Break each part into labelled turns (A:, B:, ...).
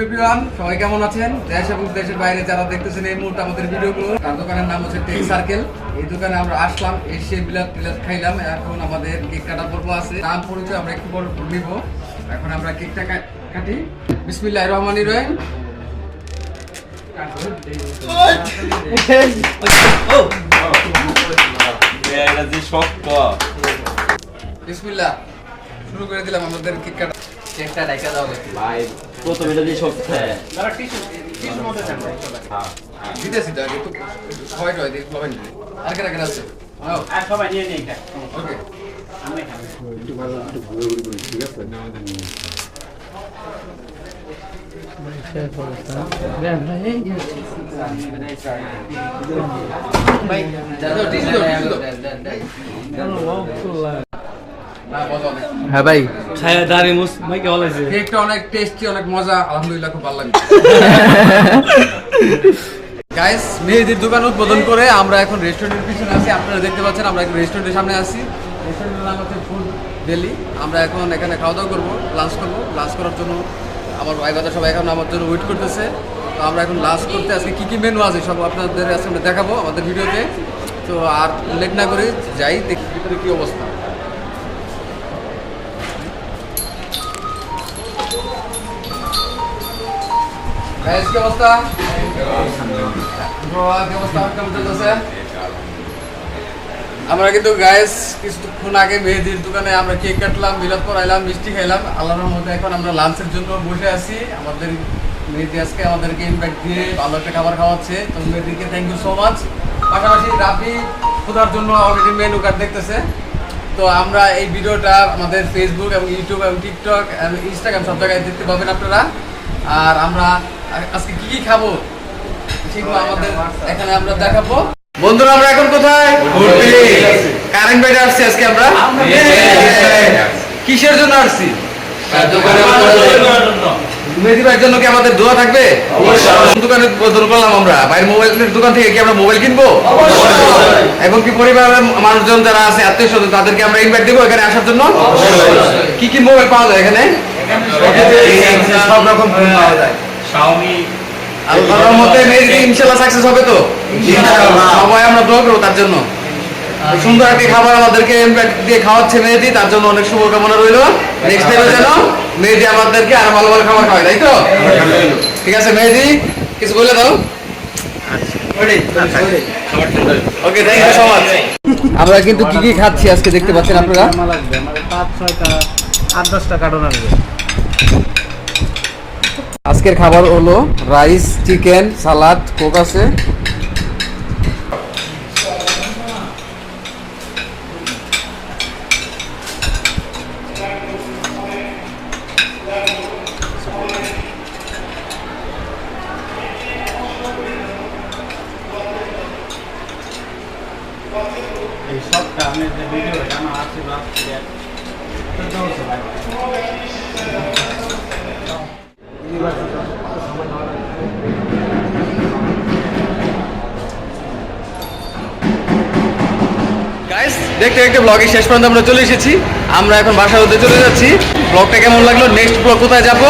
A: Everyone সবাই কেমন আছেন দেশ এবং দেশের বাইরে যারা দেখতেছেন এই মুহূর্তে আমাদের ভিডিওগুলো তার দোকানের নাম হচ্ছে টেক সার্কেল এই দোকানে আমরা আসলাম এসে বিলাত বিলাত খাইলাম এখন আমাদের কেক কাটা পর্ব আছে নাম পরিচয় আমরা একটু পর নিব এখন আমরা কেকটা কাটি বিসমিল্লাহ রহমানির রহিম বিসমিল্লাহ শুরু করে দিলাম আমাদের কেক কাটা কেকটা ডাইকা দাও
B: ভাই প্রথম এটা যে শক্ত হ্যাঁ।
A: দিতেছি তো আগে তো ছয় টয় দিয়ে লবেন আর কেনা কেনা আছে?
C: সবাই নিয়ে নিয়ে এটা
A: ওকে।
C: আমি খাব।
A: দাও টিস্যু দাও টিস্যু দাও। না মজা অনেক
D: হ্যাঁ ভাই।
C: খায়া দাঁড়িয়ে মুস ভাই কেমন লাগছে
A: কেকটা অনেক টেস্টি অনেক মজা আলহামদুলিল্লাহ খুব ভালো লাগে গাইস মেহেদির দোকান উদ্বোধন করে আমরা এখন রেস্টুরেন্টের পিছনে আছি। আপনারা দেখতে পাচ্ছেন আমরা এখন রেস্টুরেন্টের সামনে আছি। রেস্টুরেন্টের নাম হচ্ছে ফুড ডেলি আমরা এখন এখানে খাওয়া দাওয়া করব লাঞ্চ করব। লাঞ্চ করার জন্য আমার ভাই বাদা সবাই এখন আমার জন্য ওয়েট করতেছে। তো আমরা এখন লাঞ্চ করতে আজকে কী কী মেনু আছে সব আপনাদের আজকে আমরা দেখাবো আমাদের ভিডিওতে। তো আর লেট না করে যাই দেখি ভিতরে কী অবস্থা। আমরা কিন্তু গাইস কিছুক্ষণ আগে মেহেদির দোকানে আমরা কেক কাটলাম বিলাপ করাইলাম মিষ্টি খাইলাম। আল্লাহর মধ্যে এখন আমরা লাঞ্চের জন্য বসে আছি। আমাদের মেহেদি আজকে আমাদেরকে ইনভাইট দিয়ে ভালো একটা খাবার খাওয়াচ্ছে। তো মেহেদিকে থ্যাংক ইউ সো মাচ পাশাপাশি রাফি খোদার জন্য অলরেডি মেনু কার্ড দেখতেছে। তো আমরা এই ভিডিওটা আমাদের ফেসবুক এবং ইউটিউব এবং টিকটক এবং ইনস্টাগ্রাম সব জায়গায় দেখতে পাবেন আপনারা। আর আমরা আজকে কি কি খাব? সেগুলো আমাদের এখানে আমরা দেখাবো। বন্ধুরা আমরা এখন কোথায়? কারেন্ট বাইরে আসছি আজকে আমরা। কিসের জন্য আসছি? মেহেদি ভাইয়ের জন্য কি আমাদের দোয়া থাকবে? দোকানে দোকান করলাম আমরা? বাইরের মোবাইলের দোকান থেকে কি আমরা মোবাইল কিনবো? এবং কি পরিবারের মানুষজন যারা আছে আত্মীয় স্বজন তাদেরকে আমরা ইনভাইট দেবো এখানে আসার জন্য? কি কি মোবাইল পাওয়া যায় এখানে?
B: সব রকম ফোন পাওয়া যায়।
C: শাওমি
A: আল্লাহর রহমতে মেহেদি ইনশাআল্লাহ সাকসেস হবে তো?
B: ইনশাআল্লাহ।
A: সবাই আমরা দোয়া করব তার জন্য। সুন্দর একটি খাবার আমাদেরকে দিয়ে খাওয়াচ্ছে মেহেদি তার জন্য অনেক শুভকামনা রইল। নেক্সট টাইমে যেন মেহেদি আমাদেরকে আরও ভালো ভালো খাবার খাওয়ায় তাই তো? ঠিক আছে মেহেদি কিছু বলে দাও। Okay thank you so much আমরা কিন্তু কি কি খাচ্ছি আজকে দেখতে পাচ্ছেন আপনারা?
C: লাগবে আমার পাঁচ ছয়টা আট দশটা কার্টন আসবে
A: আজকের খাবার হলো রাইস চিকেন সালাদ কোক আছে।
C: এই সবটা আমি যে ভিডিও
A: গাইস দেখতে দেখতে ব্লগের শেষ পর্যন্ত আমরা চলে এসেছি। আমরা এখন বাসার হতে চলে যাচ্ছি। ব্লগটা কেমন লাগল? নেক্সট ব্লগ কোথায় যাব?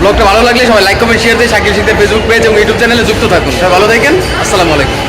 A: ব্লগটা ভালো লাগলে সবাই লাইক কমেন্ট শেয়ার দিয়ে শাকিল শিখতে ফেসবুক পেজ এবং ইউটিউব চ্যানেলে যুক্ত থাকুন। সবাই ভালো থাকেন। আসসালামু আলাইকুম।